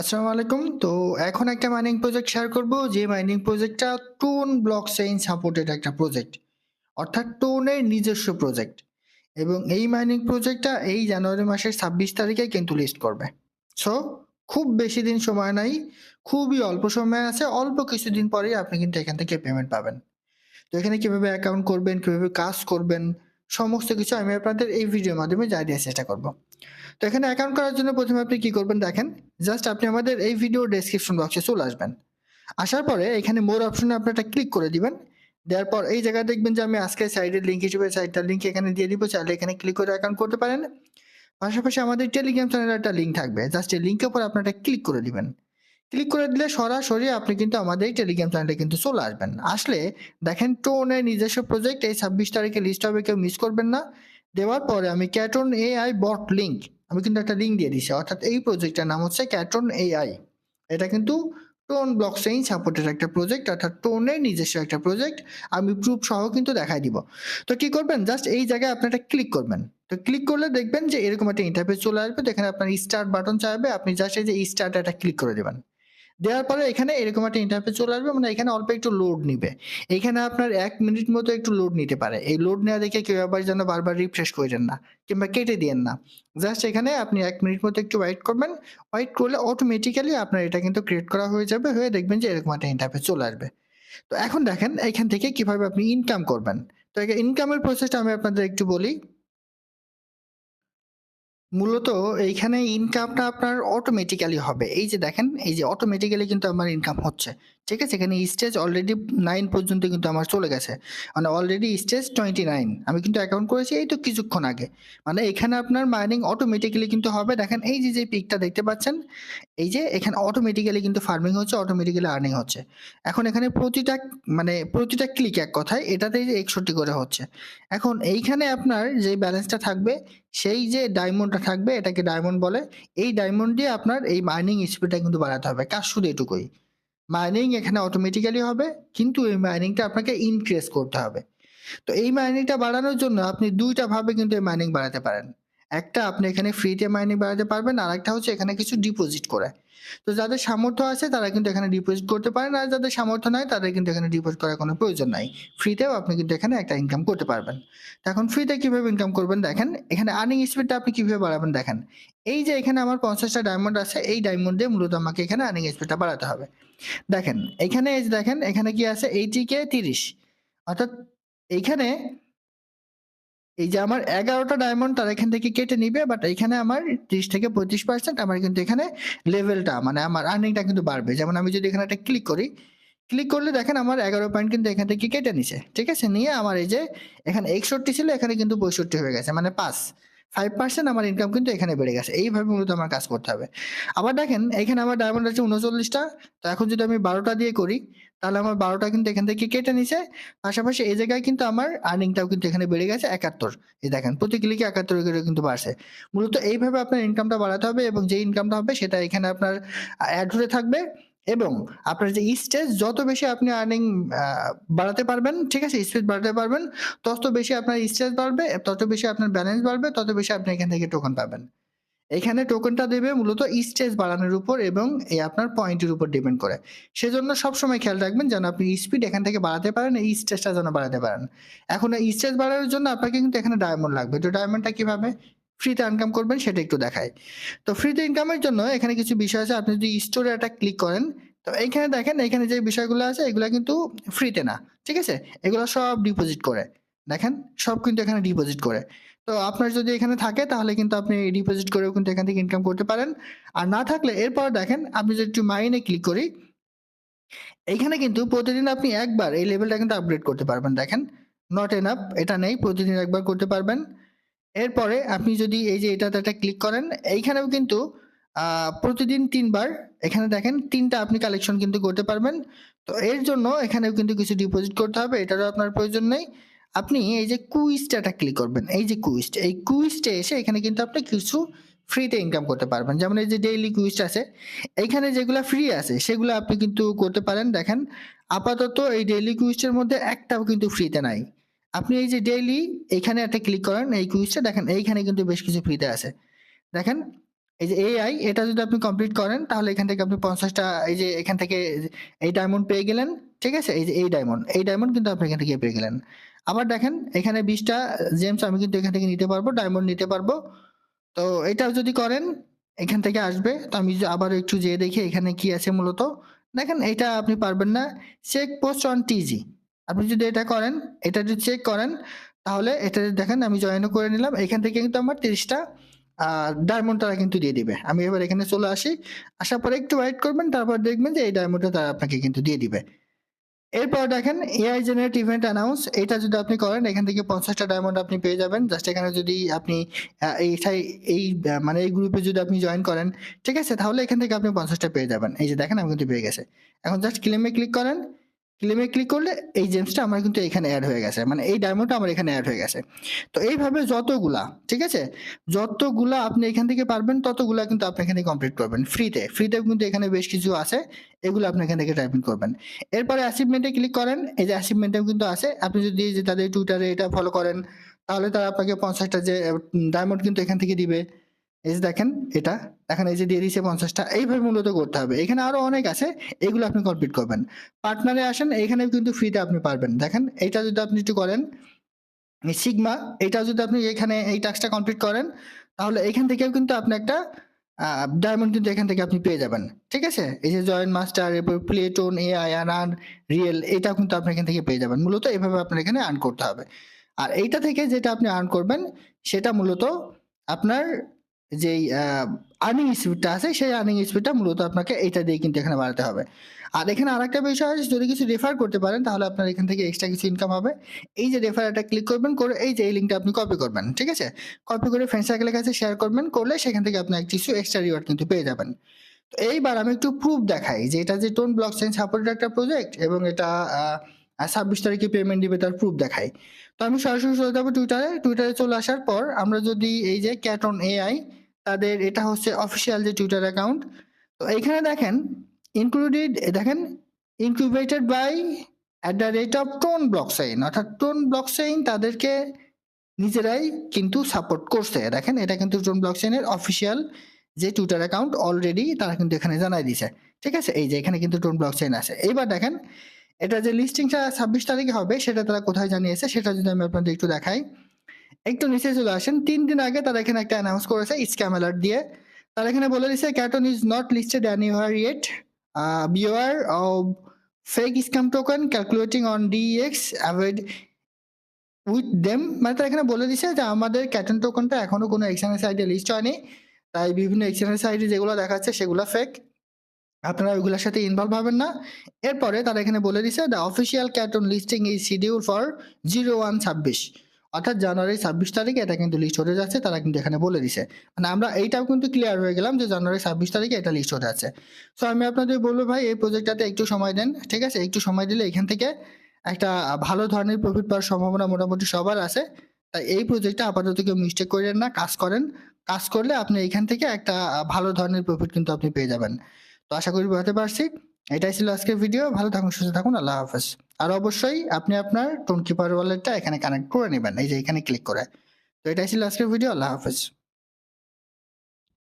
আসসালামু আলাইকুম। তো এখন একটা মাইনিং প্রজেক্ট শেয়ার করব যে মাইনিং প্রজেক্টটা টোন ব্লকচেইন সাপোর্টেড একটা প্রজেক্ট। অর্থাৎ টোনের নিজস্ব প্রজেক্ট। এবং এই মাইনিং প্রজেক্টটা এই জানুয়ারি মাসের ২৬ তারিখে কিন্তু লিস্ট করবে। সো খুব বেশি দিন সময় নাই। খুবই অল্প সময় আছে। অল্প কিছুদিন পরেই আপনি কিন্তু এখান থেকে পেমেন্ট পাবেন। তো এখানে কীভাবে অ্যাকাউন্ট করবেন, কীভাবে কাজ করবেন, সমস্ত কিছু আমি আপনাদের এই ভিডিওর মাধ্যমে জানিয়ে দেওয়ার চেষ্টা করব। তো এখানে অ্যাকাউন্ট করার জন্য প্রথমে আপনি কি করবেন দেখেন, জাস্ট আপনি আমাদের এই ভিডিও ডেসক্রিপশন বক্সে চলে আসবেন। আসার পরে এখানে মোর অপশনে আপনি একটা ক্লিক করে দিবেন। দেওয়ার পর এই জায়গায় দেখবেন যে আমি আজকে সাইডের লিঙ্ক হিসেবে সাইটটার লিঙ্ক এখানে দিয়ে দিব। চাইলে এখানে ক্লিক করে অ্যাকাউন্ট করতে পারেন। পাশাপাশি আমাদের টেলিগ্রাম চ্যানেলের একটা লিঙ্ক থাকবে। জাস্ট এই লিঙ্কের উপর আপনারা ক্লিক করে দিবেন। ক্লিক করে দিলে সরাসরি আপনি কিন্তু আমাদের এই টেলিগ্রাম চ্যানেলে কিন্তু চলে আসবেন। আসলে দেখেন টোনের নিজস্ব প্রজেক্ট এই ২৬ তারিখে লিস্ট হবে কেউ মিস করবেন না। দেওয়ার পরে আমি ক্যাটন এআই বট লিঙ্ক আমি কিন্তু একটা লিঙ্ক দিয়ে দিছি। অর্থাৎ এই প্রজেক্টটার নাম হচ্ছে ক্যাটন এআই। এটা কিন্তু টোন ব্লক চেইন সাপোর্টের একটা প্রজেক্ট অর্থাৎ টোনের নিজস্ব একটা প্রজেক্ট। আমি প্রুফ সহ কিন্তু দেখাই দিব। তো কি করবেন জাস্ট এই জায়গায় আপনি একটা ক্লিক করবেন। তো ক্লিক করলে দেখবেন যে এরকম একটা ইন্টারফেস চলে আসবে। তো এখানে আপনার স্টার্ট বাটন চাইবে। আপনি জাস্ট এই যে স্টার্ট এটা ক্লিক করে দিবেন। দেওয়ার পরে এখানে এরকম একটা ইন্টারফেস চলে আসবে মানে এখানে অল্প একটু লোড নিবে। এখানে আপনার এক মিনিট মতো একটু লোড নিতে পারে। এই লোড নেওয়া দেখে কেউ আবার যেন বারবার রিফ্রেশ কইরেন না, কিংবা কেটে দিয়েন না। জাস্ট এখানে আপনি এক মিনিট মতো একটু ওয়েট করবেন। ওয়েট করলে অটোমেটিক্যালি আপনার এটা কিন্তু ক্রিয়েট করা হয়ে যাবে। হয়ে দেখবেন যে এরকম একটা ইন্টারফেস চলে আসবে। তো এখন দেখেন, এখান থেকে কীভাবে আপনি ইনকাম করবেন। তো ইনকামের প্রসেসটা আমি আপনাদের একটু বলি। মূলত এইখানে ইনকামটা আপনার অটোমেটিক্যালি হবে। এই যে দেখেন, এই যে অটোমেটিক্যালি কিন্তু আমার ইনকাম হচ্ছে। ঠিক আছে? এখানে স্টেজ অলরেডি নাইন পর্যন্ত কিন্তু আমার চলে গেছে। মানে অলরেডি স্টেজ 29 আমি কিন্তু অ্যাকাউন্ট করেছি এই তো কিছুক্ষণ আগে। মানে এখানে আপনার মাইনিং অটোমেটিক্যালি কিন্তু হবে। দেখেন এই যে, যে পিকটা দেখতে পাচ্ছেন, এই যে এখানে অটোমেটিক্যালি কিন্তু ফার্মিং হচ্ছে, অটোমেটিক্যালি আর্নিং হচ্ছে। এখন এখানে প্রতিটা মানে প্রতিটা ক্লিক এক কথায় এটাতেই যে ৬১ করে হচ্ছে। এখন এইখানে আপনার যে ব্যালেন্সটা থাকবে সেই যে ডায়মন্ডটা থাকবে এটাকে ডায়মন্ড বলে। এই ডায়মন্ড দিয়ে আপনার এই মাইনিং স্পিডটা কিন্তু বাড়াতে হবে। কাজ শুধু এটুকুই। মাইনিং এখানে অটোমেটিক্যালি হবে, কিন্তু এই মাইনিংটা আপনাকে ইনক্রিজ করতে হবে। তো এই মাইনিংটা বাড়ানোর জন্য আপনি দুইটা ভাবে কিন্তু এই মাইনিং বাড়াতে পারেন। একটা আপনি এখানে ফ্রিতে মাইনিং বাড়াতে পারবেন। আরেকটা হচ্ছে এখানে কিছু ডিপোজিট করে। তো যাদের সামর্থ্য আছে তারা কিন্তু এখানে ডিপোজিট করতে পারেন। আর যাদের সামর্থ্য নাই তাদের কিন্তু এখানে ডিপোজিট করার কোনো প্রয়োজন নাই। ফ্রিতেও আপনি কিন্তু এখানে একটা ইনকাম করতে পারবেন। এখন ফ্রিতে কীভাবে ইনকাম করবেন দেখেন, এখানে আর্নিং স্পিডটা আপনি কীভাবে বাড়াবেন দেখেন। এই যে এখানে আমার পঞ্চাশটা ডায়মন্ড আছে এই ডায়মন্ড দিয়ে মূলত আমাকে এখানে আর্নিং স্পিডটা বাড়াতে হবে। দেখেন, এখানে দেখেন এখানে কি আছে 80K ৩০ অর্থাৎ এইখানে এই যে আমার এগারোটা ডায়মন্ড তারা এখান থেকে কেটে নিবে বাট এখানে আমার ৩০ থেকে ৩৫% আমার কিন্তু এখানে লেভেলটা মানে আমার আর্নিংটা কিন্তু বাড়বে। যেমন আমি যদি এখানে একটা ক্লিক করি, ক্লিক করলে দেখেন আমার ১১ পয়েন্ট কিন্তু এখান থেকে কেটে নিছে। ঠিক আছে? নিয়ে আমার এই যে এখানে ৬১ ছিল এখানে কিন্তু ৬৫ হয়ে গেছে মানে ৫ 5% আমার ইনকাম কিন্তু এখানে বেড়ে গেছে। এইভাবে মূলত আমার কাজ করতে হবে। আবার দেখেন এখানে আমার ডায়মন্ড আছে ৩৯ টা। তো এখন যদি আমি বারোটা দিয়ে করি তাহলে আমার বারোটা কিন্তু এখান থেকে কেটে নিছে। পাশাপাশি এই জায়গায় কিন্তু আমার আর্নিংটাও কিন্তু এখানে বেড়ে গেছে ৭১ এই দেখেন প্রতি ক্লিকে ৭১ করে কিন্তু বাড়ছে। মূলত এইভাবে আপনার ইনকামটা বাড়াতে হবে এবং যে ইনকামটা হবে সেটা এখানে আপনার অ্যাড হতে থাকবে এবং আপনার যে স্টেজ যত বেশি আপনি আর্নিং বাড়াতে পারবেন, ঠিক আছে? স্পিড বাড়াতে পারবেন, তত বেশি আপনার স্টেজ বাড়বে, তত বেশি আপনার ব্যালেন্স বাড়বে, তত বেশি আপনি এখান থেকে টোকন পাবেন। এখানে টোকেনটা দেবে মূলত স্টেজ বাড়ানোর উপর এবং এই আপনার পয়েন্টের উপর ডিপেন্ড করে। সেজন্য সবসময় খেয়াল রাখবেন যেন আপনি স্পিড এখান থেকে বাড়াতে পারেন, এই স্টেজটা যেন বাড়াতে পারেন। এখন এই স্টেজ বাড়ানোর জন্য আপনাকে কিন্তু এখানে ডায়মন্ড লাগবে। তো ডায়মন্ডটা কীভাবে ফ্রিতে ইনকাম করবেন সেটা একটু দেখায় তো ফ্রিতে ইনকামের জন্য এখানে কিছু বিষয় আছে। আপনি যদি স্টোরে একটা ক্লিক করেন, তো এইখানে দেখেন এখানে যে বিষয়গুলো আছে এগুলো কিন্তু ফ্রিতে না। ঠিক আছে? এগুলো সব ডিপোজিট করে। দেখেন সব কিন্তু এখানে ডিপোজিট করে। তো আপনার যদি এখানে থাকে তাহলে কিন্তু আপনি ডিপোজিট করেও কিন্তু এখান থেকে ইনকাম করতে পারেন। আর না থাকলে এরপর দেখেন আপনি যদি একটু মাইনে ক্লিক করি এইখানে কিন্তু প্রতিদিন আপনি একবার এই লেভেলটা কিন্তু আপগ্রেড করতে পারবেন। দেখেন নট এন আপ এটা নেই। প্রতিদিন একবার করতে পারবেন। এরপরে আপনি যদি এই যে এটাতে একটা ক্লিক করেন, এইখানেও কিন্তু প্রতিদিন তিনবার এখানে দেখেন তিনটা আপনি কালেকশন কিন্তু করতে পারবেন। তো এর জন্য এখানেও কিন্তু কিছু ডিপোজিট করতে হবে। এটারও আপনার প্রয়োজন নেই। আপনি এই যে কুইজটা একটা ক্লিক করবেন। এই যে কুইজ, এই কুইজটা এসে এখানে কিন্তু আপনি কিছু ফ্রিতে ইনকাম করতে পারবেন। যেমন এই যে ডেইলি কুইজ আছে, এইখানে যেগুলা ফ্রি আছে সেগুলো আপনি কিন্তু করতে পারেন। দেখেন আপাতত এই ডেইলি কুইজটার মধ্যে একটাও কিন্তু ফ্রিতে নাই। আপনি এই যে ডেইলি এখানে একটা ক্লিক করেন এই কুইজটা দেখেন এইখানে কিন্তু বেশ কিছু ফ্রিতে আছে। দেখেন এই যে এআই এটা যদি আপনি কমপ্লিট করেন তাহলে এখান থেকে আপনি পঞ্চাশটা এই যে এখান থেকে এই ডায়মন্ড পেয়ে গেলেন। ঠিক আছে? এই যে এই ডায়মন্ড, এই ডায়মন্ড কিন্তু আপনি এখান থেকে পেয়ে গেলেন। আবার দেখেন এখানে বিশটা জেমস আমি কিন্তু এখান থেকে নিতে পারব, ডায়মন্ড নিতে পারব। তো এটাও যদি করেন এখান থেকে আসবে। তো আমি যদি আবারও একটু যেয়ে দেখি এখানে কি আছে মূলত। দেখেন এটা আপনি পারবেন না। Check post on TG. আপনি যদি এটা করেন, এটা যদি চেক করেন তাহলে এটা দেখেন আমি জয়েনও করে নিলাম। এখান থেকে কিন্তু আমার ৩০ টা আ ডায়মন্ড তারা কিন্তু দিয়ে দিবে। আমি এবার এখানে চলে আসি। আসার পরে একটু ওয়েট করবেন তারপর দেখবেন যে এই ডায়মন্ডটা তারা আপনাকে কিন্তু দিয়ে দিবে। এরপর দেখেন এআই জেনারেট ইভেন্ট অ্যানাউন্স এটা যদি আপনি করেন এখান থেকে ৫০ টা ডায়মন্ড আপনি পেয়ে যাবেন। জাস্ট এখানে যদি আপনি এইটাই এই মানে এই গ্রুপে যদি আপনি জয়েন করেন, ঠিক আছে? তাহলে এখান থেকে আপনি পঞ্চাশটা পেয়ে যাবেন। এই যে দেখেন আমি কিন্তু পেয়ে গেছে এখন জাস্ট ক্লেমে ক্লিক করেন। ক্লেম ক্লিক করলে এই জেমসটা আমার কিন্তু এখানে অ্যাড হয়ে গেছে। মানে এই ডায়মন্ডটা আমার এখানে অ্যাড হয়ে গেছে। তো এইভাবে যতগুলা, ঠিক আছে? যতগুলা আপনি এখান থেকে পারবেন ততগুলা কিন্তু আপনি এখানে কমপ্লিট করবেন ফ্রিতে। ফ্রিতে কিন্তু এখানে বেশ কিছু আছে। এগুলো আপনি এখান থেকে টাইপিং করবেন। এরপরে অ্যাচিভমেন্ট ক্লিক করেন। এই যে অ্যাচিভমেন্ট এও কিন্তু আছে। আপনি যদি তাদের টুইটারে এটা ফলো করেন তাহলে তারা আপনাকে পঞ্চাশটা যে ডায়মন্ড কিন্তু এখান থেকে দিবে। এই যে দেখেন এটা, এখন এই যে দিয়ে দিয়েছে ৫০ টা। এইভাবে মূলত করতে হবে। এখানে আরও অনেক আছে। এগুলো আপনি কমপ্লিট করবেন। পার্টনারে আসেন এখানেও কিন্তু ফ্রিতে আপনি পারবেন। দেখেন এইটা যদি আপনি একটু করেন, সিগমা এটাও যদি আপনি এখানে এই টাস্কটা কমপ্লিট করেন তাহলে এখান থেকেও কিন্তু আপনি একটা ডায়মন্ড কিন্তু এখান থেকে আপনি পেয়ে যাবেন। ঠিক আছে? এই যে জয়েন মাস্টার এরপর প্লেটোন, এআই, আর্ন, রিয়েল এটাও কিন্তু আপনি এখান থেকে পেয়ে যাবেন। মূলত এভাবে আপনার এখানে আর্ন করতে হবে। আর এইটা থেকে যেটা আপনি আর্ন করবেন সেটা মূলত আপনার যেই আর্নিং স্পিডটা আছে, সেই আর্নিং স্পিডটা মূলত আপনাকে এইটা দিয়ে কিন্তু এখানে বাড়াতে হবে। আর এখানে আরেকটা বিষয় আছে, যদি কিছু রেফার করতে পারেন, তাহলে আপনার এখান থেকে এক্সট্রা কিছু ইনকাম হবে। এই যে রেফার এটা ক্লিক করবেন, করে এই যে, এই লিঙ্কটা আপনি কপি করবেন। ঠিক আছে? কপি করে ফ্রেন্ড সার্কেলের কাছে শেয়ার করবেন। করলে সেখান থেকে আপনি কিছু এক্সট্রা রিওয়ার্ড কিন্তু পেয়ে যাবেন। তো এইবার আমি একটু প্রুফ দেখাই যে, এটা যে টোন ব্লকচেইন সাপোর্টেড একটা প্রজেক্ট এবং এটা ২৬ তারিখে পেমেন্ট দিবে তার প্রুফ দেখাই। তো আমি সরাসরি চলে যাব টুইটারে। টুইটারে চলে আসার পর আমরা যদি এই যে ক্যাটন এআই তাদের এটা হচ্ছে অফিসিয়াল যে টুইটার অ্যাকাউন্ট। তো এইখানে দেখেন ইনক্লুডেড দেখেন incubated by at the rate of TON blockchain অর্থাৎ টোন ব্লকচেইন তাদেরকে নিজেরাই কিন্তু সাপোর্ট করছে। দেখেন, এটা কিন্তু টোন ব্লকচেইনের অফিসিয়াল যে টুইটার অ্যাকাউন্ট অলরেডি তারা কিন্তু এখানে জানাই দিছে। ঠিক আছে? এই যে এখানে কিন্তু টোন ব্লকচেইন আছে। এইবার দেখেন, এটা যে লিস্টিংটা ২৬ তারিখে হবে, সেটা তারা কোথায় জানিয়েছে, সেটা যদি আমি আপনাদের একটু দেখাই। একটু নিচে চলে আসেন। তিন দিন আগে তারা এখানে একটা অ্যানাউন্স করেছে স্ক্যাম অ্যালার্ট দিয়ে। তারা এখানে বলে দিছে Katon is not listed anywhere yet. Beware of fake scam token calculating on DEX avoid with them মানে তারা এখানে বলে দিছে যে, আমাদের ক্যাটন টোকেনটা এখনও কোনো এক্সচেঞ্জ সাইটে লিস্ট হয়নি। তাই বিভিন্ন এক্সচেঞ্জ সাইটে যেগুলো দেখাচ্ছে, সেগুলো ফেক। আপনারা ওইগুলোর সাথে ইনভলভ হবেন না। এরপরে তারা এখানে বলে দিছে the official Katon listing is schedule for 01-26 অর্থাৎ জানুয়ারি ২৬ তারিখে এটা কিন্তু লিস্ট হতে যাচ্ছে তারা কিন্তু এখানে বলে দিছে। মানে আমরা এইটাও কিন্তু ক্লিয়ার হয়ে গেলাম যে জানুয়ারি ২৬ তারিখে এটা লিস্ট হতে যাচ্ছে। সো আমি আপনাদের বলব ভাই এই প্রজেক্টটাতে একটু সময় দেন। ঠিক আছে? একটু সময় দিলে এখান থেকে একটা ভালো ধরনের প্রফিট পাওয়ার সম্ভাবনা মোটামুটি সবার আছে। তাই এই প্রজেক্টটা আপাতত কেউ মিস্টেক কইরেন না, কাজ করেন। কাজ করলে আপনি এখান থেকে একটা ভালো ধরনের প্রফিট কিন্তু আপনি পেয়ে যাবেন। তো আশা করি বোঝাতে পারছি। এটাই ছিল আজকের ভিডিও। ভালো থাকুন, সুস্থ থাকুন। আল্লাহ হাফেজ। আর অবশ্যই আপনি আপনার টোন কিপার ওয়ালেটটা এখানে কানেক্ট করে নেবেন এই যে এখানে ক্লিক করে। তো এটাই ছিল আজকের ভিডিও। আল্লাহ হাফেজ।